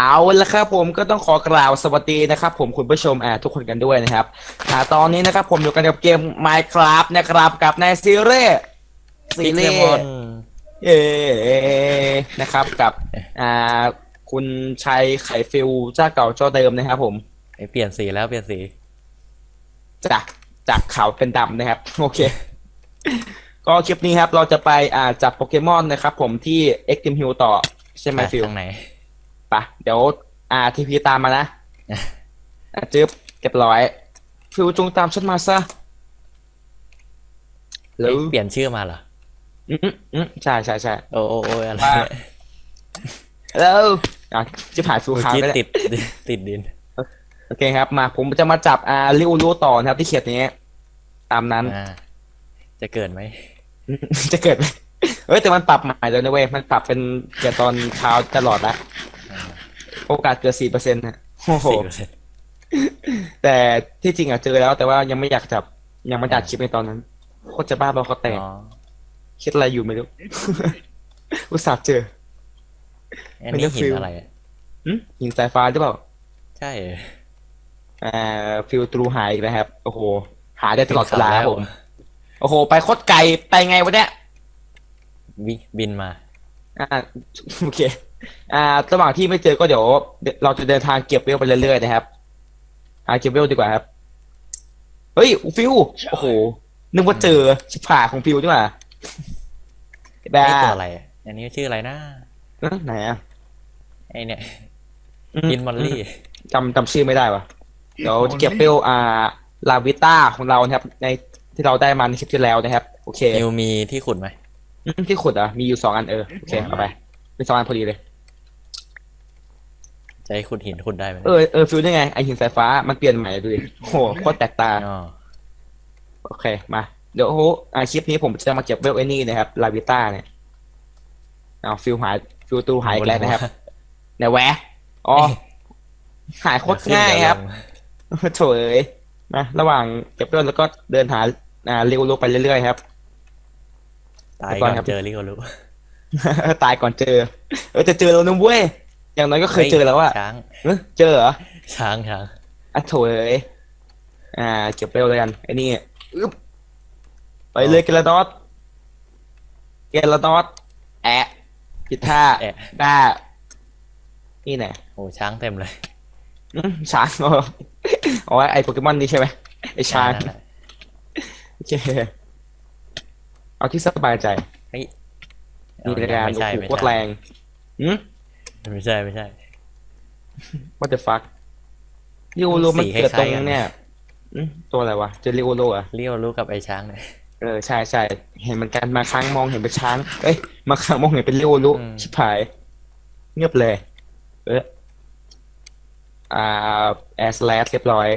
เอาละครับผมก็ต้องขอกล่าวสวัสดีนะครับ ผมคุณผู้ชมอ่าทุกคนกันด้วยนะครับอ่าตอนนี้นะครับผมอยู่กันกับเกม Minecraft นะครับกับในซีรีส์ซีพิกรีเลส์มอนเอนะครับกับอ่าคุณชัยไข่ฟิลเจ้าเก่าเจ้าเดิมนะครับ ผมเอ้ยเปลี่ยนสีแล้วเปลี่ยนสีจากจากขาวเป็นดำนะครับ โอเค ก็คลิปนี้ครับ เราจะไปอ่าจับโปเกมอนนะครับ ผมที่เอ็กติมฮิลต่อใช่ไหมไปฟิลทางไหน ปะเดี๋ยวอ่าทีพีตามมานะอะจึ๊บเรียบร้อย ฟิวจงตามฉันมาซะแล้เอ้วยเปลี่ยนชื่อมาเหรอ อืมอืมใช่ใช่ใช่ โอ้โอ้โอ้อะไรว่าเนี่ยแล้วอะจิบหายฟิวเมื่อค้างกี้ไปแล้ว ติดติดดิน โอเคครับมาผมจะมาจับอ่าริวรู้ต่อนะครับที่เขียนนี้ ตามนั้น อ่า จะเกิดไหม จะเกิดไหมเอ้ยแต่มันปรับใหม่แล้วนะเว้ยมันปรับเป็นเกิดตอนเช้าตลอดละอ่า โอกาสเกิดสี่เปอร์เซ็นต์นะโอ้โห สี่เปอร์เซ็นต์แต่ที่จริงอะเจอแล้ว แต่ว่ายังไม่อยากจับ ยังไม่ได้อัดคลิปในตอนนั้นโคตรจะบ้าบอเขาแตก อ๋อคิดอะไรอยู่ไม่รู้ อุตส่าห์เจอ อันไม่นี้ได้หินฟิลอะไรอะหึหินสายฟ้าหรือเปล่าใช่เหรออ่าฟิลตรูหายอีกนะครับ โอ้โห หาได้ตลอดเวลาขึ้นครับเขาผม โอ้โห ไปโคตรไกล ไปไงวะเนี่ยวิบินมา อ่า โอเค อ่าระหว่างที่ไม่เจอก็เดี๋ยว เราจะเดินทางเก็บเวลไปเรื่อยๆนะครับหาเก็บเวลดีกว่าครับ เฮ้ยฟิวโอ้โหนึกว่าเจอชิบหายของฟิวดีกว่าบ้าไอตัวอะไรอะอันนี้ชื่ออะไรนะเอ้ยไหนอะไอเนี่ยอือินมอลลี่จำจำชื่อไม่ได้วะเดี๋ยวจะเก็บเวลอ่าลาวิต้าของเรานะครับ ในที่เราได้มาในคลิปที่แล้วนะครับ โอเคนิวมีที่ขุดไหมอืมที่ขุดอะมีอยู่สองอันเออโอเคเอาไปมีสองอันพอดีเลย จะให้ขุดหินขุดได้ไหมเออเออฟิลได้ไงไอหินสายฟ้ามันเปลี่ยนใหม่ดูดิโอ้โหโคตรแตกต่างอ๋อโอเคมาเดี๋ยวโอ้โหอ่าคลิปนี้ผมจะมาเก็บเวลไอ้นี่นะครับลาวิต้าเนี่ยเอาฟิลหายฟิลตูหายอีกแล้วนะครับไหนแวะอ๋อหายโคตรง่ายครับโถเอ้ยนะระหว่างเก็บเวลแล้วก็เดินหาอ่าเร็วลงไปเรื่อยๆครับตายเดี๋ยวก่ก่ออนนครับเจอริโกรู้ตายก่อนเจอ เออจะเจอแล้วนะเว้ย อย่างน้อยก็เคยเจอแล้วอะช้างเออเจอเหรอช้างช้างอะโถเอ้ยอ่าเก็บเร็วเลยกันไอ้นี่อึ๊บไปเลยเกลาดอสเกลาดอสแอะผิดท่าแอะด้านี่แน่โอ้ช้างเต็มเลยอื้อช้างอ๋ออ๋อไอโปเกมอนนี่ใช่ไหมไอช้างนั่นแหละโอเคเอาที่สบายใจเฮ้ยมีรายการไม่โอ้ใช่โหไม่โคตรใช่แรงอืม ไม่ใช่ไม่ใช่ what the fuck ริโอโลมันสีเกิดตรงคล้ายๆกันเนี่ยอืมตัวอะไรวะเจอริโอโลอะริโกรู้กับไอช้างเนี่ย เออใช่ใช่เห็นเหมือนกันมาครั้งมองเห็นเป็นช้าง เอ้ยมาครั้งมองเห็นเป็นริโอโลอืม ชิบหาย เงียบเลย เอออ่าแอสแลสเรียบร้อย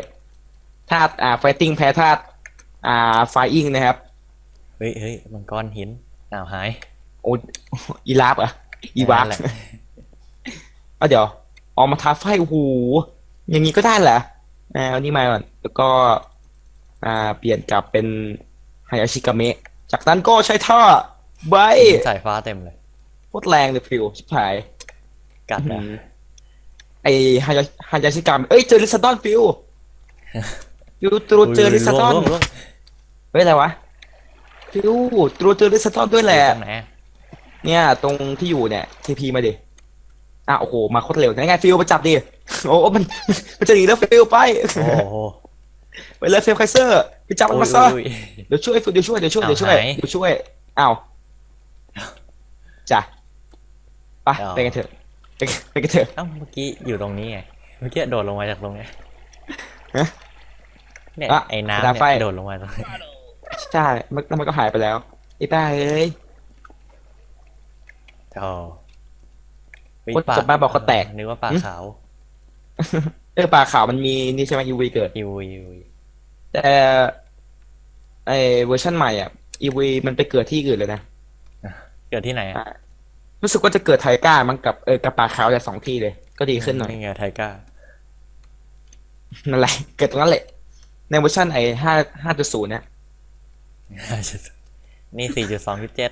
ธาตุอ่าไฟติ้งแพ้ธาตุอ่าไฟอิงนะครับ เฮ้ยเฮ้ยมังกรหินอ้าวหายโอ้อีลาบอะอีวาร์นั่นแหละ เอาเดี๋ยวออกมาท้าไฟโอ้โหอย่างนี้ก็ได้เหรออ่าเอานี่มาก่อนแล้วก็อ่าเปลี่ยนกลับเป็นฮายาชิกาเมะจากนั้นก็ใช้ท่าใบหินสายฟ้าเต็มเลยโคตรแรงเลยฟิวชิบหายกัดอือะมไอฮายาฮายาชิกามเอ้ยเจอลิซาดอนฟิวฟิวตรูเจอลิซาดอนล่วงล่วงเฮ้ยอะไรวะฟิวตรูเจอลิซาดอนด้วยแหละตรงไหนอะเนี่ยตรงที่อยู่เนี่ยทีพีมาดิ อะโอ้โหมาโคตรเร็วนั่นไงฟิวมาจับดิโอ้มันมันจะหนีแล้วฟิวไปโอ้โหไปเลยฟิลไคเซอร์ไปจับมันมาซะอุ้ยเดี๋ยวช่วยฟิลเดี๋ยวช่วยเดี๋ยวช่วยเอาเดี๋ยวช่วยหายเดี๋ยวช่วยอ้าวจ้ะไปเอาไปกันเถอะไปกันไปกันเถอะเอ้าเมื่อกี้อยู่ตรงนี้ไงเมื่อกี้โดดลงมาจากตรงเนี้ยฮะเนี่ยอะไอ้ดาน้ำไฟเนี่ยโดดลงมาตรงนี้ใช่มันแล้วมันก็หายไปแล้วไอ้บ้าเอ้ยอ๋อ เฮ้ยโอ๊ยจะบ้าบอกเขาแตกนึกว่าปลาหึขาว เออปลาขาวมันมีนี่ใช่ไหมยูวีเกิดอิวอิวแต่ไอเวอร์ชันใหม่อะยูวีมันไปเกิดที่อื่นเลยนะเกิดที่ไหนอะอะรู้สึกว่าจะเกิดไทก้ามันกับเออกับปลาขาวแต่สองที่เลย ก็ดีขึ้นหน่อยนี่ไงไทก้านั่นแหละเกิดตรงนั้นแหละในเวอร์ชันไอห้าห้าจุดศูนย์เนี่ยนี่สี่จุดสองจุดเจ็ด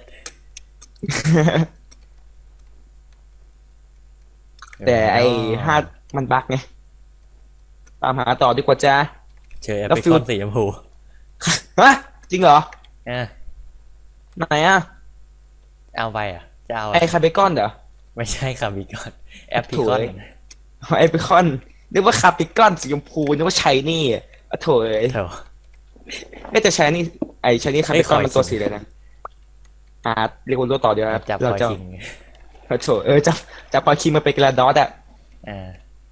แต่ไอ้ห้ามันบั๊กไง ตามหาต่อดีกว่าจ้าเจอแอปแล้วเปิลฟิวคอนสีชมพูฮะจริงเหรออะไหนอะ เอาไปอะ จะเอาไอ้คาเบคอนเหรอ ไม่ใช่คาบิคอนแอปพิคอนโถ่เอ้ยไอ้เบคอนนึกว่าคาเบคอนสีชมพูนึกว่าชายนี่อะอะโถเอ้ยเถอะเอ้ยแต่ชายนี่ไอ้ชายนี่คาเอ้เบยคอนขอมันตัวอีกสีเลยนะอ่าเรียกว่าตัวต่อเดียวครับจับเราคอยจะ คิงอะโถเออจับจับปลาคิงมาเป็นกระดอสอะอ่า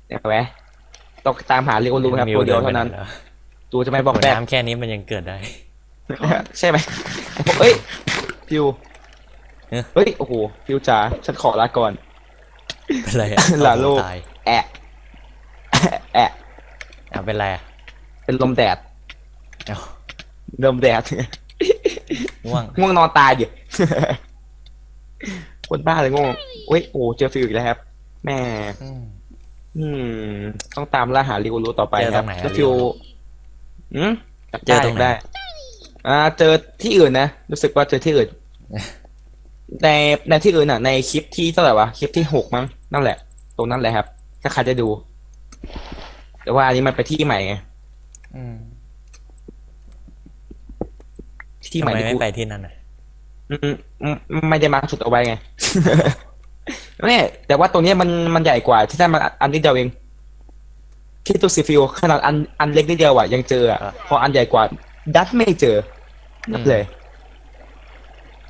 เนี่ยแหวะต้องตามหาเรียกว่ารู้ครับตัวเดียวเท่านั้นแล้วตัวจะไม่บอกหัวแบกน้ำแค่นี้มันยังเกิดได้ ใช่ไหมเอ้ยพิวเอ๊ะเฮ้ย โอ้โห พิวจ๋าฉันขอลาก่อนเป็นไรอะลาโลกตายแอะแอะเอาเป็นไรอะเป็นลมแดดเอาลมแดดง่วงง่วงนอนตายดิ คนบ้าเลยง่วงเฮ้ยโอ้เจอฟิวอีกแล้วครับแม่อืม อืม ต้องตามล่าหาริโอรู้ต่อไปเจอคตรัรบงไหนอะแล้วฟิวริโอรุอืมเจอตรงไหน ได้ อ่า เจอที่อื่นนะรู้สึกว่าเจอที่อื่น ในในที่อื่นอะ ในคลิปที่เท่าไหร่วะคลิปที่หกมั้งนั่นแหละ ตรงนั้นแหละครับ ถ้าใครจะดู แต่ว่าอันนี้มันไปที่ใหม่ไงอืมที่ใหทำม่ไมที่ไม่กู ไปที่นั่นอะอืมอืม ไม่ได้มาร์คจุดเอาไว้ไงไม่แต่ว่าตรงเนี้ยมันมันใหญ่กว่าที่นั่นมันอันนิดเดียวเองที่ตัวซีฟิวขนาดอันอันเล็กนิดเดียวอะยังเจออะพออันใหญ่กว่า ดันไม่เจอนับเลย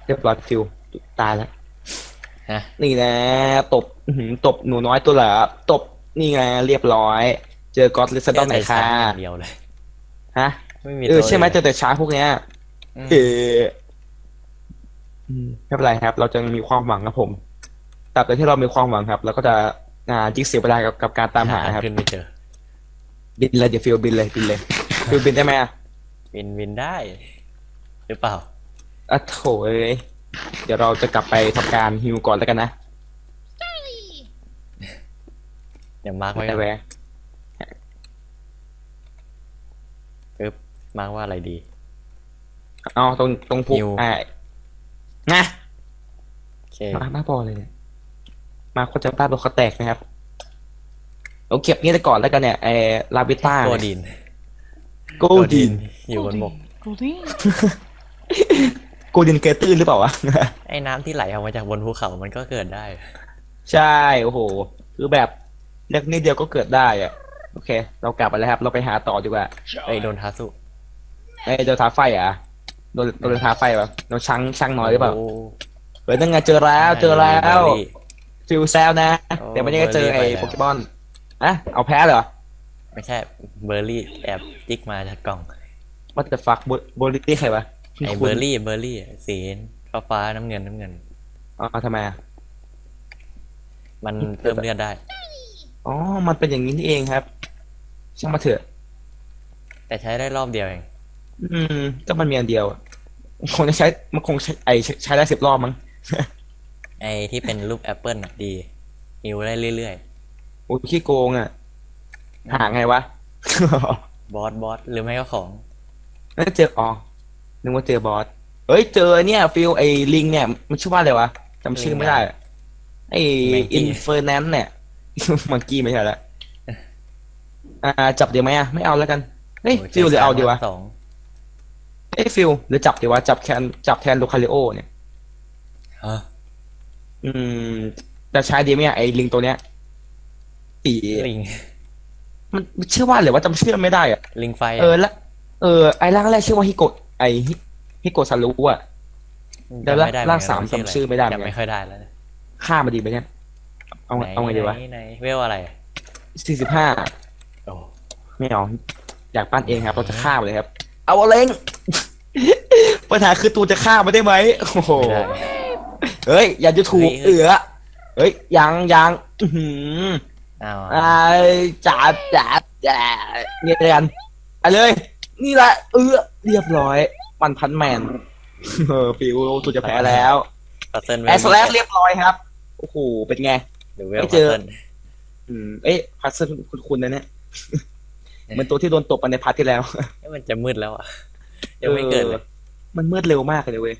เรียบร้อยฟิวตายแล้วฮะนี่นะ ตบอื้อหือตบหนูน้อยตัวเหละตบนี่ไงเรียบร้อย เจอกอสลิซดอนไหนแค่ค่ะใช้ช้างอย่างเดียวเลยฮะไม่มีเออตัวใช่ไหมลยเจอแต่ช้างพวกเนี้ยมเอออืม ไม่เป็นไรครับ เราจะมีความหวังครับผมตราบใดที่เรามีความหวังครับเราก็จะอ่าจิกเสียเวลากับกับการตามหาครับขึ้นไม่เจอ บินเลยเดี๋ยวฟิลบินเลยบินเลยฟิลบินได้ไหมอะวินวินได้ หรือเปล่าอะโถเอ้ยเดี๋ยวเราจะกลับไปทำการฮิวก่อนแล้วกันนะเดี๋ยวมาร์กไว้ไม่ก่อนแวะปึ๊บมาร์กว่าอะไรดี เอาตรงตรงภูฮิวอ่า นะโอเคมามาพอเลยเนี่ยมาคนจะป้าตัวเขาแตกนะครับเราเก็บนี่ไปก่อนแล้วกันเนี่ยไอ้ลาบิต้าโกดินโกดินอยู่บนบกกูดิโกดินเกยตื้นหรือเปล่าวะไอ้น้ำที่ไหลออกมาจากบนภูเขามันก็เกิดได้ ใช่โอ้โหคือแบบเล็กนิดเดียวก็เกิดได้อะโอเค เรากลับไปแล้วครับ เราไปหาต่อดีกว่าเอ้ยโดนทาสุไอ้ยโดนท้าไฟเหรอะ โดนโดนท้าไฟปะโดนช้างช้างน้อยหรือเปล่าโเฮ้ยนั่นไงเจอแล้วเจอแล้วเบอร์รี่ฟิลแซลนะโอ้แต่ไม่ได้เจอไอ้เบอร์รี่ไปแล้วโปเกมอนอะเอาแพ้เหรอ ไม่ใช่เบอร์รี่แอบจิกมาจากกล่องว่าจะฟักโบลิตี้ใครวะไอ้เบอร์รี่เบอร์รี่สีฟ้าฟ้าๆน้ำเงินน้ำเงินอ๋อทำไมอะมันเพิ่มเลือดได้ อ๋อ มันเป็นอย่างนี้นี่เองครับ ช่างมาเถอะ แต่ใช้ได้รอบเดียวเอง อืม ก็มันมีอันเดียวอะคงจะใช้ มันคงใช้ไอใช้ใช้ได้สิบรอบมั้ง ไอ้ที่เป็นรูปแอปเปิลน่ะดีฮิวได้เรื่อยโอ้ยขี้โกงอะ หาไงวะ ๆ บอสบอสหรือไม่ก็ของเอ้ยเจออ๋อนึกว่าเจอบอส เฮ้ย เจอเนี่ยฟิลไอ้ลิงเนี่ย มันชื่อว่าอะไรวะจำชื่อไม่ได้อะไอ้ Monkey อินเฟอร์แนนเนี่ย มังกี้ไม่ใช่ละอ่า จับเดี๋ยวไหมอะ ไม่เอาแล้วกัน เฮ้ยโอ้ฟิลหรือเอาดีวะ สอง เฮ้ยฟิลหรือจับดีวะจับแคนจับแทนลูคาริโอเนี่ยฮะอืมจะใช้ดีไหมอะไอ้ลิงตัวเนี้ยสีลิง มันมันชื่อว่าอะไรวะจำชื่อไม่ได้อะลิงไฟะเออละเออไอ้ร่างแรกชื่อว่าฮิโกะไอ้ฮิฮิโกะซารุอะเดี๋ยวจำไม่ได้ร่างสามเหอนกันจำชื่อไม่ได้เหมือนกันจำไม่ค่อยได้แล้วนะฆ่ามาดีไหมเนี่ยเอาไงหนเอาไงดีวะหนไหนเวลอะไรสี่สิบห้าโอ้ไม่เอาอยากปั้นเองครับเราจะฆ่ามันเลยครับ เอาเอาเล้งปัญหาคือตูจะฆ่ามันได้ไหมโอ้โหไม่ได้ เฮ้ย อย่าจะถูกเฮ้ยเอือเฮ้ยยังยังอื้อหืออ้าวไอ้จับจับจับเนี่ยกันไปเลย นี่แหละเออเรียบร้อย มันพันแมนเออฟิวตูจะแพ้แล้วปัตเติ้ลแอสแลสเรียบร้อยครับโอ้โหเป็นไง หรือเวลไม่ปัตเจอ เติ้ลอืมเอ๊ะพัซเซิลคุณคุณนะเนี่ย เหมือนตัวที่โดนตบไปในพาร์ทที่แล้วเอ้ยมันจะมืดแล้วอะยังไม่เกิดเลยออมันมืดเร็วมากเลยเว้ย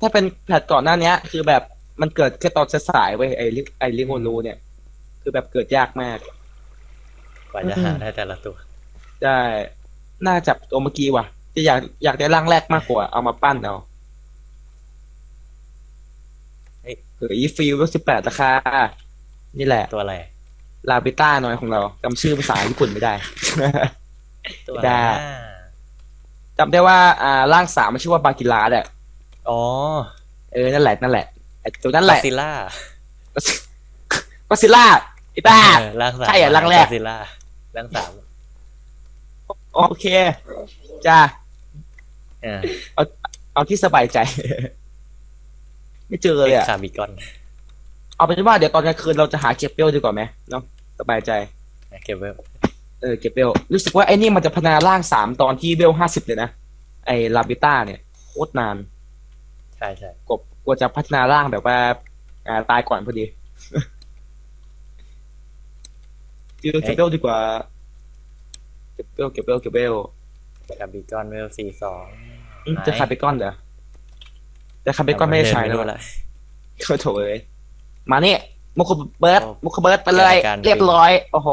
ถ้าเป็นแพทก่อนหน้าเนี้ยคือแบบมันเกิดแค่ตอนสายๆเว้ยไอ้ลิไอ้ลิโมรูเนี่ย คือแบบเกิดยากมาก กว่าจะหาได้แต่ละตัวได้น่าจับตัวเมื่อกี้ว่ะ จะอยากอยากได้ร่างแรกมากกว่า เอามาปั้นเอาเฮ้ยเฮ้ยฟิลสิบแปดราคา นี่แหละ ตัวอะไร ลาบิต้าน้อยของเราจำชื่อภาษาญี่ปุ่นไม่ได้ ตัวอะไรได้นะจำได้ว่าอ่าร่างสามมันชื่อว่าบากิลาแหละอ๋อ เออ นั่นแหละ นั่นแหละไอ้ตัวนั่นแหละซิล่าก็ซิล่าไอ้บ้าเออร่างสามใช่เหรอร่างแรกซิล่าร่างสามโอเคจ้าเออเอาที่สบายใจ ไม่เจอเลยอะคาบิกอน เอาเป็นว่าเดี๋ยวตอนกลางคืนเราจะหาเก็บเปรี้ยวดีกว่าไหมเนาะ สบายใจ เก็บไว้เออเก็บเปรี้ยวรู้สึกว่าไอ้นี่มันจะพัฒนาร่างสามตอนที่เวลห้าสิบเลยนะ ไอ้ลาบิต้าเนี่ยโคตรนาน ใช่ใช่กบกว่าจะพัฒนาร่างแบบว่าอ่าตายก่อนพอดีเก็บเก็บเปรี้ยวดีกว่า เก็บเปรี้ยวเก็บเปรี้ยวเก็บเปรี้ยวคาบิกอนเวลสี่สองอืมจะคาร์เบกอนเหรอแต่คาร์เบกอนไม่ได้ใช้แล้วไม่รู้อะละก็โถเลยมานี่ มุกเบิร์ดโอ้มุกเบิร์ดไปเลยจัดการเรียบร้อย โอ้โห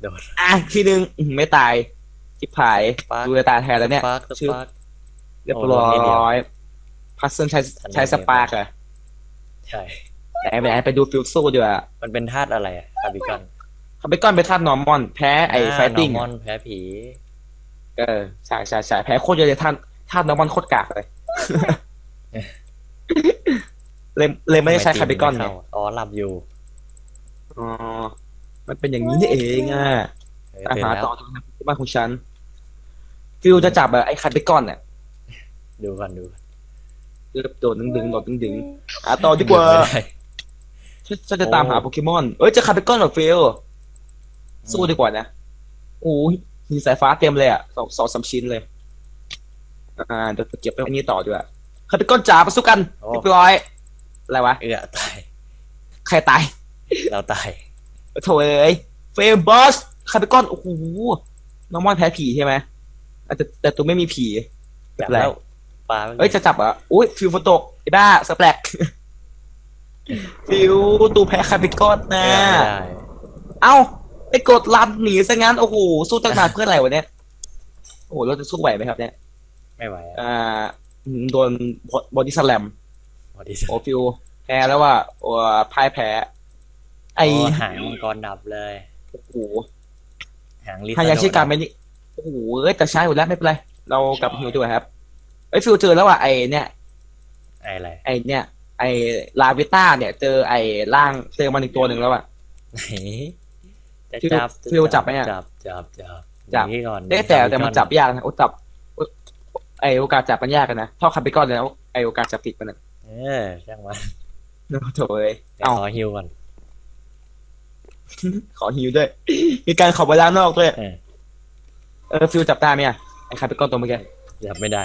โดดอะทีนึงอื้อหือไม่ตายจิบหาย Spark ดูจะตายแทนแล้วเนี่ยสปาร์คสชื่อปาร์คเรียบโอ้ร้โหนิดเดียวอยพัซเซิลใช้ทันใช้ทีสปาร์กอะใช่ไหนไปไหนไปดูฟิลสู้ดีกว่ามันเป็นธาตุอะไรอะคาบิกอนคาร์เบกอนไปท่านอร์มอน แพ้ไอ้ไฟติ้งนอร์มอนแพ้ผี เออใช่ใช่ใช่แพ้โคตรเยอะเลยท่านท่านนอร์มอนโคตรกากเลย เลยเลยไม่ได้ใช้คาร์เบกอนทำไงตีเข้าอ๋อหลับอยู่อ๋อมันเป็นอย่างนี้นี่เองอะเอออาตื่นหารแล้วต่อทางบ้านของฉันฟิลจะจับอะไอ้คาร์เบกอนเนี่ยดูก่อนดูเลือกโดดดึงดึงๆโดดดึงดึงๆอะต่อดีกว่าไม่ได้ฉันฉันจะตามหาโปเกมอนเอ้ยเจะคาร์เบกอนเหรอฟิลสู้ดีกว่านะโอ้ยหินสายฟ้าเต็มเลยอะสองสองสามชิ้นเลยอ่าเดี๋ยวเก็บไปอันนี้ต่อด้วยคาร์เบกอนจ๋ามาสู้กันโอ้เรียบร้อย อะไรวะ เอื้อตาย ใครตายเราตาย โถ่เอ้ยเฟรมบอสคาร์เบกอน โอ้โห น้องมอนแพ้ผีใช่ไหมอะแต่แต่ตัวไม่มีผีจับแปลกแล้วปลาเอ้ย จะจับเหรอะอุ้ยฟิวฝนตกไอ้บ้าสแปลกฟิวตูแพ้คาร์เบกอนเอนะอไม่ได้ เอ้าไปกดลันหนีซะงั้น โอ้โห สู้ตั้งนานเพื่ออะไรวะเนี่ย โอ้โห เราจะสู้ไหวไหมครับเนี่ย ไม่ไหวอะอ่าอืมโดนบอดี้สแลมพ อดีสุดโอ้ฟิวแพ้แล้วว่าโอ้พ่ายแพ้ ไอโอ้หางมังกรดับเลยโอ้โหหางลิฮายาชิการไม่นี่โอ้โหเอ้ยแต่ใช้หมดแล้วไม่เป็นไร เรากลับมาดูด้วยครับไอยฟิวเจอแล้วว่าไอเนี่ยไอ้อะไรไอเนี่ย ไอลาวิต้าเนี่ย เจอไอร่างเจอมันอีกตัวหนึ่งแล้วอะไหนจะฟิวจับฟิวจับไหมอะจับจับจับจับหนีก่อนเอ๊ะแต่แต่มันจับยากนะโอ้จับโอ๊ยไอโอกาสจับมันยากกันนะเท่าคาร์บิกอนเลยนะไอโอกาสจับติดมันนะ เออช่างมันโถ่เอ้ยเดี๋ยวเอาขอฮิวก่อน ขอฮิวด้วย มีการขอเวลานอกด้วย เออ เออฟิวจับได้ไหมอะไอคาร์บิกอนตัวเมื่อกี้จับไม่ได้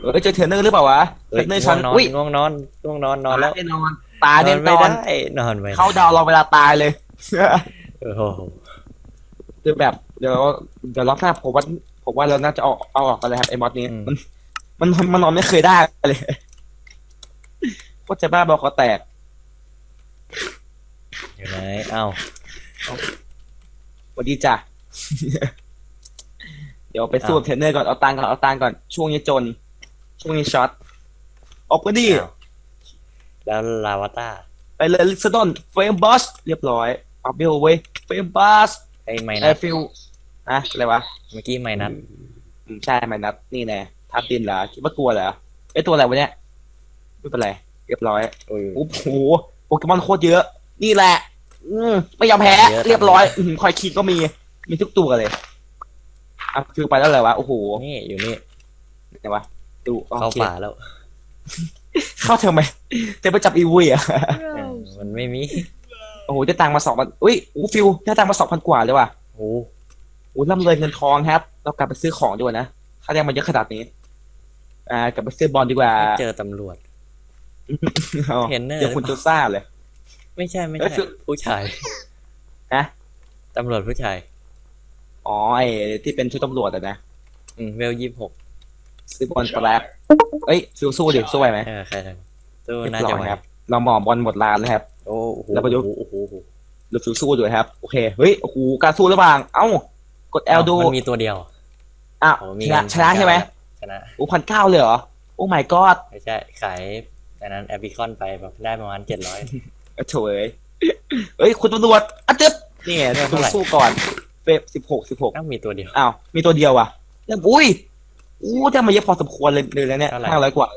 เออเจอเทรนเนอร์หรือเปล่าวะเทเฮ้รยนเนอร์ง่ชั้วนงนอนอุ้ยง่วงนอนง่วงนอนนอนแล้วแน่นอนตายแน่นอน ไม่นอนได้นอนไม่ได้เข้าดาวเราเวลาตายเลยโอ้โหคือแบบเดี๋ยวเดี๋ยวรอบหน้าผมว่าผมว่าเราน่าจะเอาเอาออกกันเลยครับไอ้มอดนี้ มันมันมันนอนไม่เคยได้เลย โคตรจะบ้าบอคอแตก อยู่ไหนเอ้าสวัสดีจ้ะ เดี๋ยวไปสู้กับเทรนเนอร์ก่อน เอาตังค์ก่อน เอาตังค์ก่อน ช่วงนี้จน ช่วงนี้ช็อตออกก็ดี อ้าวแล้วลาวาต้าไปเลยลิซดอนเฟรมบอส เรียบร้อยอัพเบลเว้ยเฟรมบอสไอ้ไมไอนัทฟิลอะอะไรวะเมื่อกี้ไมนัทอืมใช่ไมนัทนี่แน่ทับตินเหรอ คิดว่ากลัวเหรอไอยตัวอะไรวะเนี่ย ไม่เป็นไรเรียบร้อยโอ้ยโอ้โหโปเกมอนโคตรเยอะ นี่แหละ อืมไม่ยอมแพ้เยอะเรียบร้อยอืมคอยคิดก็มี มีทุกตัวเลยอะฟิวไปแล้วเหรอวะโอ้โหนี่อยู่นี่ไหนวะดูโอเข้าเคป่าแล้วเข้าทำไมจะไปจับอีวุยอะเออมันไม่มีโอ้โหได้ตังค์มาสองพันอุ้ยโอ้ฟิวได้ตังค์มาสองพันกว่าเลยว่ะโอ้โอ้ร่ำรวยเงินทองครับ เรากลับไปซื้อของดีกว่านะค่าแรงมันเยอะขนาดนี้ อ่ากลับไปซื้อบอลดีกว่า ไม่เจอตำรวจอ๋อ เทรนเนอร์เดี๋ยวคุณจูซ่าเลย ไม่ใช่ไม่เอ้ใช่ยฟิวผู้ชายนะตำรวจผู้ชาย อ๋อไอ้ที่เป็นชุดตำรวจอะนะ อืมเวลยี่สิบหกซื้อบอลแปลกเอ้ยฟิวสู้ดิสู้ไหวไหมเออใครทำตู้เรียบน่าร้จะอยไหวครับเราหมอบบอลหมดลานเลยครับ โอ้โหแล้วประยุกต์โอ้โหโอ้โหหรือฟิวสู้ด้วยครับ โอเค เฮ้ย โอ้โห การสู้ระหว่าง เอ้า กด L ดู มันมีตัวเดียว อ้าวโอ้มีชนะเงิชนะใช่ไหมชนะโอ้พันเก้าเลยเหรอ โอ้ my god ไม่ใช่ ขาย อันนั้นแอปบิคอนไปแบบได้ประมาณเจ็ดร้อยโถเอ้ยเฮ้ย คุณตำรวจอะตึ๊บนี่ไงเนี่ยเท่าไหร่สู้ก่อนเฟบสิบหกสิบหกอ้าวมีตัวเดียว อ้าว มีตัวเดียวว่ะแล้วอุ้ยอู้ได้มาเยอะพอสมควรเลยเลยนะเนี่ยเท่าไหร่ห้าร้อยกว่า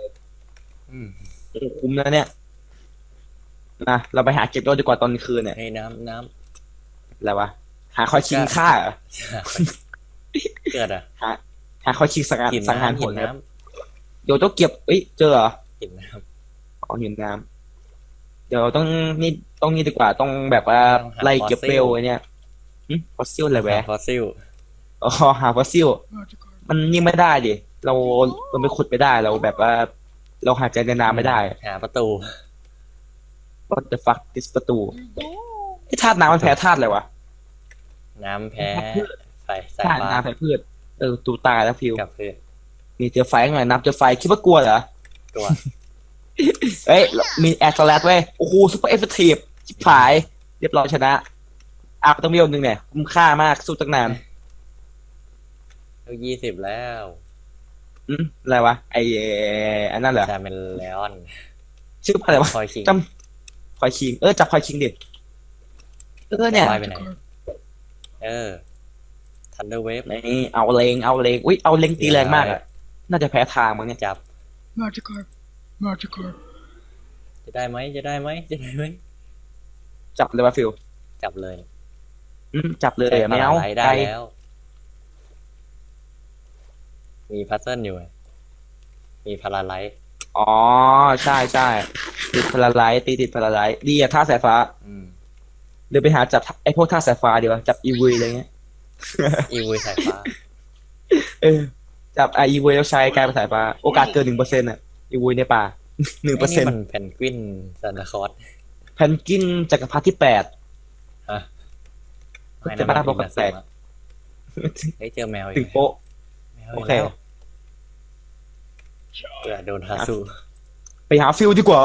อืมโอ้คุ้มนะเนี่ยนะเราไปหาเก็บยอดดีกว่าตอนกลางคืนเนี่ยให้น้ำน้อะไรวะหาคอยคิงฆ่าเหรอำเกิดอะหาคอยคิงสังหารหินสังหารน้ำผหิลนครับน้เดี๋ยวต้องเก็บเอ้ยเจอเหรอำหินน้ อ๋อหินน้ำเดี๋ยวต้องนี่ต้องนี่ดีกว่าต้องแบบว่าต้องหาไล่เก็บ fossil เปลไอ้เนี่ยฟอสซิลอะไรำแวะฟอสซิลอ๋อหาฟอสซิลมันนี่ไม่ได้ดิเราเราไปขุดไม่ได้เราแบบว่า เราหายใจในน้ำไม่ได้หาประตู What the fuck this ประตูไอ้ธาตุน้ำมันแพ้ธาตุอะไรวะน้ำแพ้ไฟสายธาตุฟ้าน้ำแพ้พืชเออตูตายแล้วฟิวกับเพื่อนมีเจอไฟหน่อยน้ำเจอไฟคิดว่ากลัวเหรอตัว เอ้ย มีแอร์สแลตเว้ย โอ้โหซุปเปอร์เอฟเฟกตีฟชิบหาย เรียบร้อยชนะอาต้องมีคนหนึ่งเนี่ยคุ้มค่ามากสู้ตั้งนานอายี่สิบแล้วอืมอะไรวะ ไอเอ่ออันนั้นเหรอชาเมลเลออน ชื่ออะไรวะคอยคิง จำคอยคิง เออ จับคอยคิงดิเออเนี่ยลอยไปไหน เออ ทันเดอร์เวฟนี่เอาเลงเอาเลงอุ้ยเอาเลงตีแรงมากอะน่าจะแพ้ทางมั้งเนี่ยจับ Magikarp. Magikarp. จะได้ไหมจะได้ไหมจะได้ไหมจับเลยวะฟิลจับเลยอืมจับเลยอะไม่เอาใช้พลังไหลได้ไปแล้ว มีพัซเซิลอยู่ไงมีพาราไลท์อ๋อ ใช่ใช่ติดพลาไลท์ตีติดพลาไลท์ดีอะท่าสายฟ้าอืมเดี๋ยวไปหาจับไอพวกท่าสายฟ้าดีกว่าจับอีวีอะไรเงี้ยอีวีสายฟ้า เออ จับไออีวีแล้วใช้กลายเป็นสายฟ้า โอกาสเกินหนึ่งเปอร์เซ็นต์อะ อีวีในป่าหนึ่งเปอร์เซ็นนี่ต์มันเพนกวินซันตาคอร์สแพนกินจักรพรรดิที่แปดฮะจะบ้าบอกกับแตกเฮ้ยเจอแมวอีถึกงโป๊ะแมวโออีกเคแล้วเกิดโดนฮาซูไปหาฟิลดีกว่า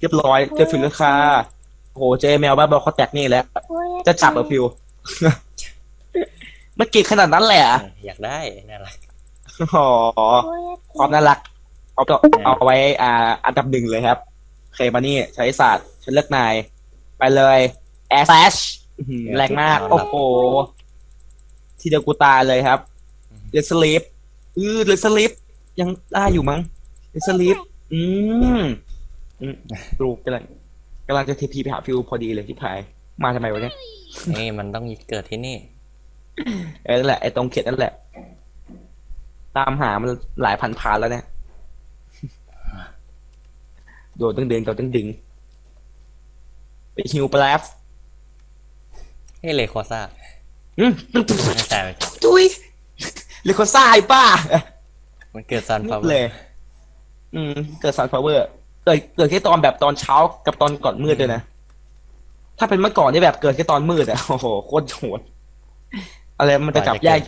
เรียบร้อยเจอฟิลแล้วค่ะโอ้โหเจอแมวบ้าบอเขาแตกนี่แหล้วจะจับเหรอฟิวมันเก่งขนาดนั้นแหละอยากได้น่ารักอ๋อความน่ารัก เอาตัวเอาไว้อ่า อันดับหนึ่งเลยครับโอเคมานี่ใช้ศาสตร์ฉันเลือกนาย ไปเลยแอร์แฟชแรงมาก โอ้โห ทีเดียวกูตายเลยครับเลสลิปอือเลสลิปยังได้อยู่มั้งเลสลิปอืมอืมดูกำลังกำลังจะทีพีไปหาฟิวพอดีเลยที่พาย มาทำไมวะเนี่ยนี่มันต้องเกิดที่นี่เออนั่นแหละไอ้ตรงเขตนั่นแหละ ตามหามันหลายพันพานแล้วเนี่ย โดดตึงดึงโดดตึงดึง ไปฮิวแปลฟเฮ้ยเลโคซ่าอืมตึ้งตึ้งไม่ใช่ไม่ใช่จุ้ยเลโคซ่าไอ้ป้ามันเกิดซันนึฟากเลย อืม เกิดซันฟลาเวอร์ เกิดเกิดแค่ตอนแบบตอนเช้ากับตอนก่อนมืดด้วยนะ ถ้าเป็นเมื่อก่อนนี่แบบเกิดแค่ตอนมืดอะโอ้โหโคตรโหดอะไรมันจะจับแยก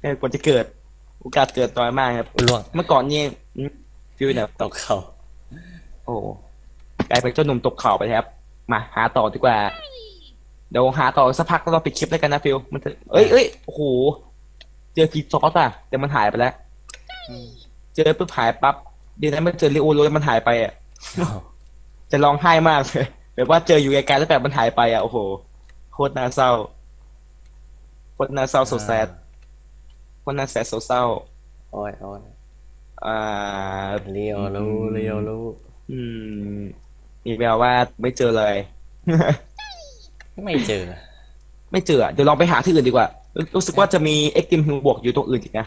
เออกว่าจะเกิด โอกาสเกิดน้อยมากครับล่วงเมื่อก่อนนี่อืมฟิวเนี่ยตกเขาโอ้กลายเป็นเจ้าหนุ่มตกเข่าไปครับ มาหาต่อดีกว่า เดี๋ยวหาต่อสักพักแล้วเราปิดคลิปแล้วกันนะฟิวมันจะเอ้ยเอ้ยโอ้โห เจอฟีซอสอะแต่มันหายไปแล้ว เจอปุ๊บหายปั๊บเดี๋ยวนั้นมันเจอริโอโรแล้วมันหายไปอะ จะร้องไห้มากเลยแบบว่าเจออยู่ไกลๆแล้วแบบมันหายไปอะโอ้โหโคตรน่าเศร้าโคตรน่าเศร้าโซแซดโคตรน่าแซดโซเศร้าโอ้ยโอ้ยอ่าเลียวรู้เลียวรู้ อืมมีแววว่าไม่เจอเลย ไม่เจอ ไม่เจออะเดี๋ยวลองไปหาที่อื่นดีกว่า รู้รู้สึกว่าจะมีเอ็กติมฮิวบวกอยู่ตรงอื่นอีกนะ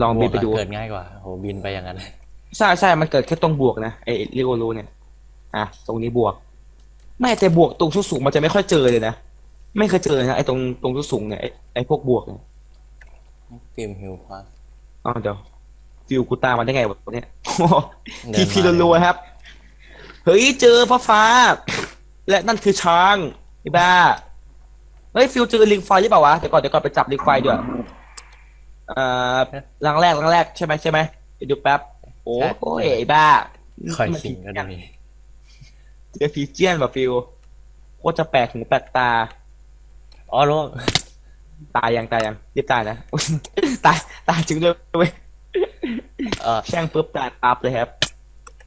ลองบินไปดูเกิดง่ายกว่าโหบินไปอย่างนั้นใช่ใช่มันเกิดแค่ตรงบวกนะไอ้ริโอรูเนี่ย อะ ตรงนี้บวก ไม่แต่บวกตรงชุดสูงมันจะไม่ค่อยเจอเลยนะ ไม่เคยเจอนะไอ้ตรงตรงชุดสูงเนี่ยไอ้ไอ้พวกบวกเนี่ยฟิล์มฮิลพลัสอ๋อเดี๋ยว ฟิวกูตามมาได้ไงวะเนี่ยเดิทีนมา พีรัวๆครับ เฮ้ยเจอฟ้าฟ้าๆและนั่นคือช้างไอ้บ้า เฮ้ยฟิวเจอลิงไฟหรือเปล่าวะ เดี๋ยวก่อนเดี๋ยวก่อนไปจับลิงไฟด้วยเอ่อรังแรกรังแรกใช่ไหมใช่ไหมไปดูแป๊บ โอ้โหไอ้บ้าคอยคิงก็ได้เจอฟีเจียนแบบฟิวโคตรจะแปลกหูแปลกตา อ๋อล่วงตายยังตายยังรีบตายนะ ตายตายจริงด้วยเว้ย เออแช่งปุ๊บตายปั๊บเลยครับ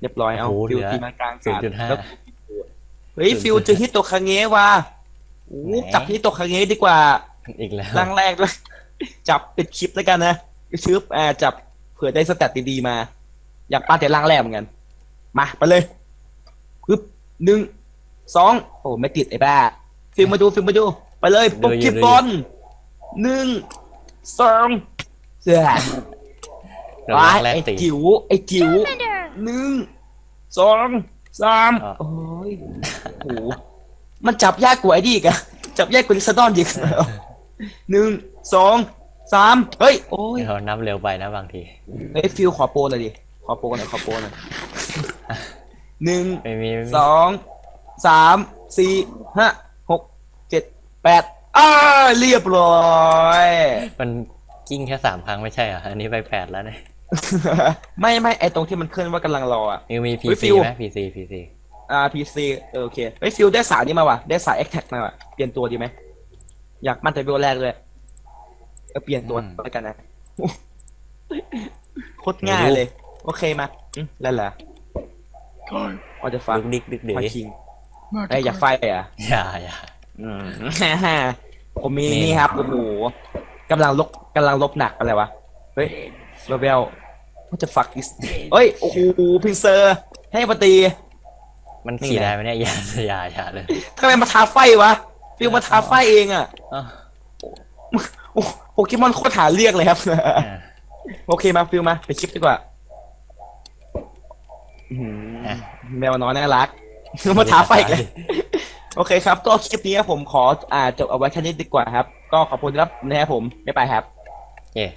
เรียบร้อยเอาโอ้โหฟิวเหลือตีมากลางศูนย์จุดห้า แล้วเฮ้ยฟิวเจอฮิตโตคาเงะว่ะโอ้โหไหนจับฮิตโตคาเงะดีกว่า อีกแล้วร่างแรกด้วย จับปิดคลิปแล้วกันนะชืบอ่าจับเผื่อได้สแตตดีๆมา อยากปั้นแต่ร่างแรกเหมือนกัน มาไปเลยปึ๊บหนึ่งสองโอ้ไม่ติดไอ้บ้าฟิล์มมาดูฟิล์มมาดู ไปเลยโปเกบอลหนึ่งสองเสีย เดี๋ยวว้ายแรกไอ้ตี จิ๋วไอ้จิ๋วหนึ่งสองสามอะ โอ้ยโอ้โหมันจับยากกว่าไอ้ดีอีกอะจับยากกว่าลิซาดอนอีกหนึ่งสองสามเฮ้ยโอ้ยเรานับเร็วไปนะบางที เฮ้ยฟิลขอโปรหน่อยดิขอโปรหน่อยขอโปรหน่อยหนึ่งไม่มีไม่มีสองสามสี่ห้าหกเจ็ดแปดอ้าเรียบร้อย มัน กิ้งแค่สามครั้งไม่ใช่เหรออันนี้ไปแปดแล้วเนี่ยไม่ไม่ไอตรงที่มันขึ้นว่ากำลังรออะมิวมีพีเฮ้ยฟิซีว ไหมพีซีพีซีอ่าพีซีโอเคเฮ้ยฟิลได้สายนี้มาว่ะได้สายแอคแท็กมาว่ะเปลี่ยนตัวดีไหมอยากมั่นแต่เบลแรกเลยเออเปลี่ยนตัวแล้วกันนะโคตรง่ายเลย โอเคมาอืมแล้วเหรอ Time. ว่าจะฟังดึกดิกดึกดิมาคิงไอ้ยอยากไฟ Magikarp. อะอย่าอย่า อืม ผมมีนี่นี่ครับโอ้โห กำลังลบกำลังลบหนักอะไรวะ เฮ้ยเบลเบลว่าจะฟักอิสเฮ้ย โอ้โหพินเซอร์ ให้ปตีมันนี่ขี่ไงได้ไหมเนี่ยอย่าอย่าอย่าเลยทำไมมาทาไฟวะฟิลมาทาไฟเองอะอ้าวโอ้โปเกมอนโคตรหาเรียกเลยครับ อะโอเคมาฟิลมาไปคลิปดีกว่าอื้อหืออะแมวน้อยน่ารัก มาท้าไฟอีกเลย โอเคครับ ก็คลิปนี้ผมขออ่าจบเอาไว้แค่นี้ดีกว่าครับ ก็ขอบคุณครับนะครับผมไม่ไปครับ เย่